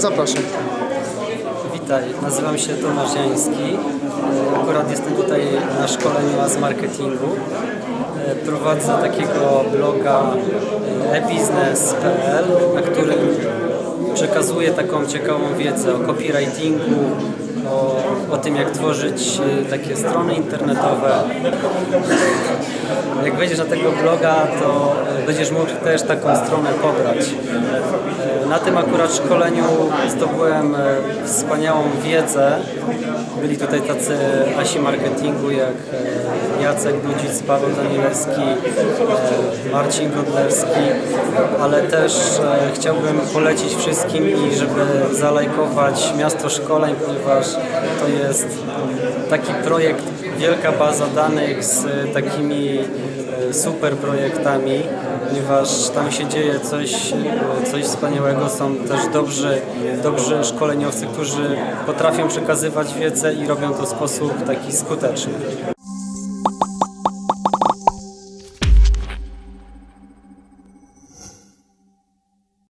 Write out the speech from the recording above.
Zapraszam. Witaj, nazywam się Tomasz Jański. E, Akurat jestem tutaj na szkoleniu z marketingu. E, Prowadzę takiego bloga e, e-biznes.pl, na którym przekazuję taką ciekawą wiedzę o copywritingu, o, o tym jak tworzyć takie strony internetowe. Jak wejdziesz na tego bloga, to będziesz mógł też taką stronę pobrać. Na tym akurat szkoleniu zdobyłem e, wspaniałą wiedzę. Byli tutaj tacy asi marketingu jak e, Jacek Dudzic, Paweł Danielewski, e, Marcin Godlewski, ale też e, chciałbym polecić wszystkim i żeby zalajkować Miasto Szkoleń, ponieważ to jest taki projekt, wielka baza danych z takimi e, super projektami, ponieważ tam się dzieje coś, coś wspaniałego. Są też dobrzy, dobrzy szkoleniowcy, którzy potrafią przekazywać wiedzę i robią to w sposób taki skuteczny.